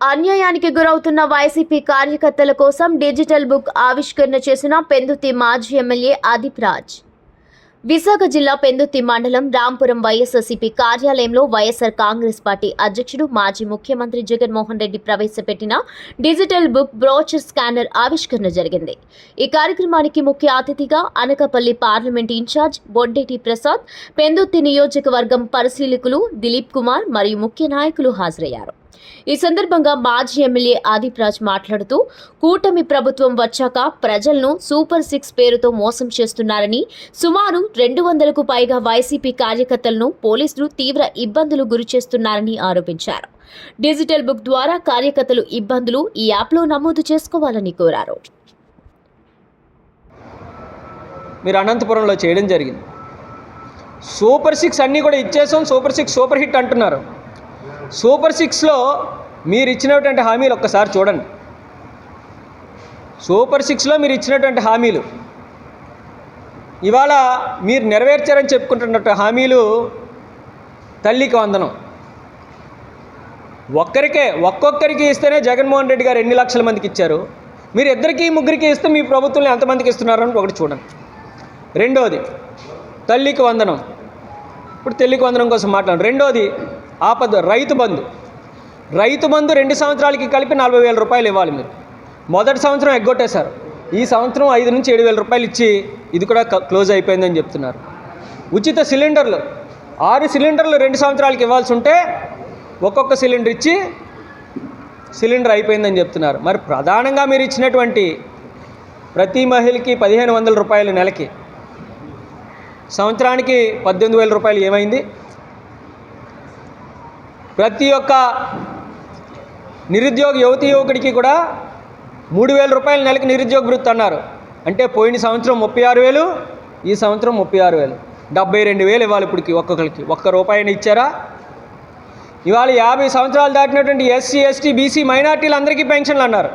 అన్యాయానికి గురవుతున్న వైసీపీ కార్యకర్తల కోసం డిజిటల్ బుక్ ఆవిష్కరణ చేసిన పెందుతి మాజీ ఎమ్మెల్యే ఆదిప్ రాజ్. విశాఖ జిల్లా పెందుతి మండలం రాంపురం వైఎస్ఆర్సీపీ కార్యాలయంలో వైఎస్ఆర్ కాంగ్రెస్ పార్టీ అధ్యక్షుడు మాజీ ముఖ్యమంత్రి జగన్మోహన్ రెడ్డి ప్రవేశపెట్టిన డిజిటల్ బుక్ బ్రోచర్ స్కానర్ ఆవిష్కరణ జరిగింది. ఈ కార్యక్రమానికి ముఖ్య అతిథిగా అనకపల్లి పార్లమెంట్ ఇన్ఛార్జ్ బొడ్డేటి ప్రసాద్ పెందుతి నియోజకవర్గం పరిశీలకులు దిలీప్ కుమార్ మరియు ముఖ్య నాయకులు హాజరయ్యారు. ఈ సందర్భంగా మాజీ ఎమ్మెల్యే ఆదిప్రాజ్ మాట్లాడుతూ కూటమి ప్రభుత్వం వచ్చాక ప్రజలను సూపర్ సిక్స్ పేరుతో మోసం చేస్తున్నారని సుమారు రెండు వందలకు పైగా వైసీపీ కార్యకర్తలను పోలీసులు తీవ్ర ఇబ్బందులు గురి చేస్తున్నారని ఆరోపించారు. డిజిటల్ బుక్ ద్వారా కార్యకర్తలు ఇబ్బందులు ఈ యాప్లో నమోదు చేసుకోవాలని కోరారు. మీరు అనంతపురంలో చేయడం జరిగింది. సూపర్ సిక్స్ అన్నీ కూడా ఇచ్చేసాం సూపర్ సిక్స్ సూపర్ హిట్ అంటున్నారు. సూపర్ సిక్స్లో మీరు ఇచ్చినటువంటి హామీలు ఒక్కసారి చూడండి. సూపర్ సిక్స్లో మీరు ఇచ్చినటువంటి హామీలు. ఇవాళ మీరు నెరవేర్చారని చెప్పుకుంటున్నట్టు హామీలు తల్లికి వందనం. ఒక్కరికే ఒక్కొక్కరికి ఇస్తేనే జగన్మోహన్ రెడ్డి గారు ఎన్ని లక్షల మందికి ఇచ్చారు? మీరు ఇద్దరికి ముగ్గురికి ఇస్తే మీ ప్రభుత్వంలో ఎంతమందికి ఇస్తున్నారని ఒకటి చూడండి. రెండోది తల్లికి వందనం. ఇప్పుడు తల్లికి వందనం కోసం మాట్లాడండి. రెండోది ఆపద రైతు బంధు. రైతు బంధు రెండు సంవత్సరాలకి కలిపి నలభై వేల రూపాయలు ఇవ్వాలి మీరు. మొదటి సంవత్సరం ఎగ్గొట్టేశారు. ఈ సంవత్సరం ఐదు నుంచి ఏడు వేల రూపాయలు ఇచ్చి ఇది కూడా క- క్లోజ్ అయిపోయిందని చెప్తున్నారు. ఉచిత సిలిండర్లు. ఆరు సిలిండర్లు రెండు సంవత్సరాలకి ఇవ్వాల్సి ఉంటే ఒక్కొక్క సిలిండర్ ఇచ్చి సిలిండర్ అయిపోయిందని చెప్తున్నారు. మరి ప్రధానంగా మీరు ఇచ్చినటువంటి ప్రతి మహిళకి పదిహేను వందల రూపాయలు నెలకి. సంవత్సరానికి పద్దెనిమిది వేల రూపాయలు ఏమైంది? ప్రతి ఒక్క నిరుద్యోగ యువతి యువకుడికి కూడా మూడు వేల రూపాయల నెలకి నిరుద్యోగ వృత్తి అన్నారు. అంటే పోయిన సంవత్సరం ముప్పై ఆరు వేలు ఈ సంవత్సరం ముప్పై ఆరు వేలు. డెబ్బై రెండు వేలు ఇవ్వాలి ఇప్పటికి ఒక్కొక్కరికి. ఒక్క రూపాయిని ఇచ్చారా? ఇవాళ యాభై సంవత్సరాలు దాటినటువంటి ఎస్సీ ఎస్టీ బీసీ మైనార్టీలు అందరికీ పెన్షన్లు అన్నారు.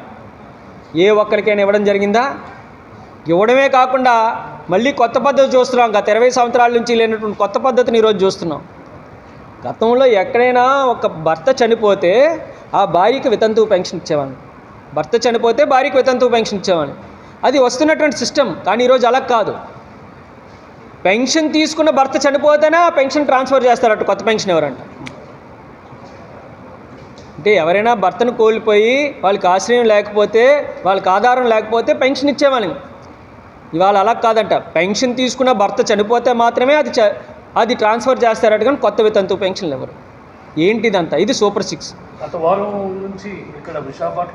ఏ ఒక్కరికైనా ఇవ్వడం జరిగిందా? ఇవ్వడమే కాకుండా మళ్ళీ కొత్త పద్ధతి చూస్తున్నాం. గత ఇరవై సంవత్సరాల నుంచి లేనటువంటి కొత్త పద్ధతిని ఈరోజు చూస్తున్నాం. గతంలో ఎక్కడైనా ఒక భర్త చనిపోతే ఆ భార్యకి వితంతువు పెన్షన్ ఇచ్చేవాడిని. భర్త చనిపోతే భార్యకి వితంతువు పెన్షన్ ఇచ్చేవాడిని. అది వస్తున్నటువంటి సిస్టమ్ కానీ ఈరోజు అలా కాదు. పెన్షన్ తీసుకున్న భర్త చనిపోతేనే ఆ పెన్షన్ ట్రాన్స్ఫర్ చేస్తారట కొత్త పెన్షన్ ఎవరంట. అంటే ఎవరైనా భర్తను కోల్పోయి వాళ్ళకి ఆశ్రయం లేకపోతే వాళ్ళకి ఆధారం లేకపోతే పెన్షన్ ఇచ్చేవాళ్ళని ఇవాళ అలా కాదంట. పెన్షన్ తీసుకున్న భర్త చనిపోతే మాత్రమే అది చ- అది ట్రాన్స్ఫర్ చేస్తారట కానీ కొత్త వితంతు పెన్షన్లు ఎవరు? ఏంటిదంతా? ఇది సూపర్ సిక్స్. గత వారం నుంచి ఇక్కడ విశాఖపట్నం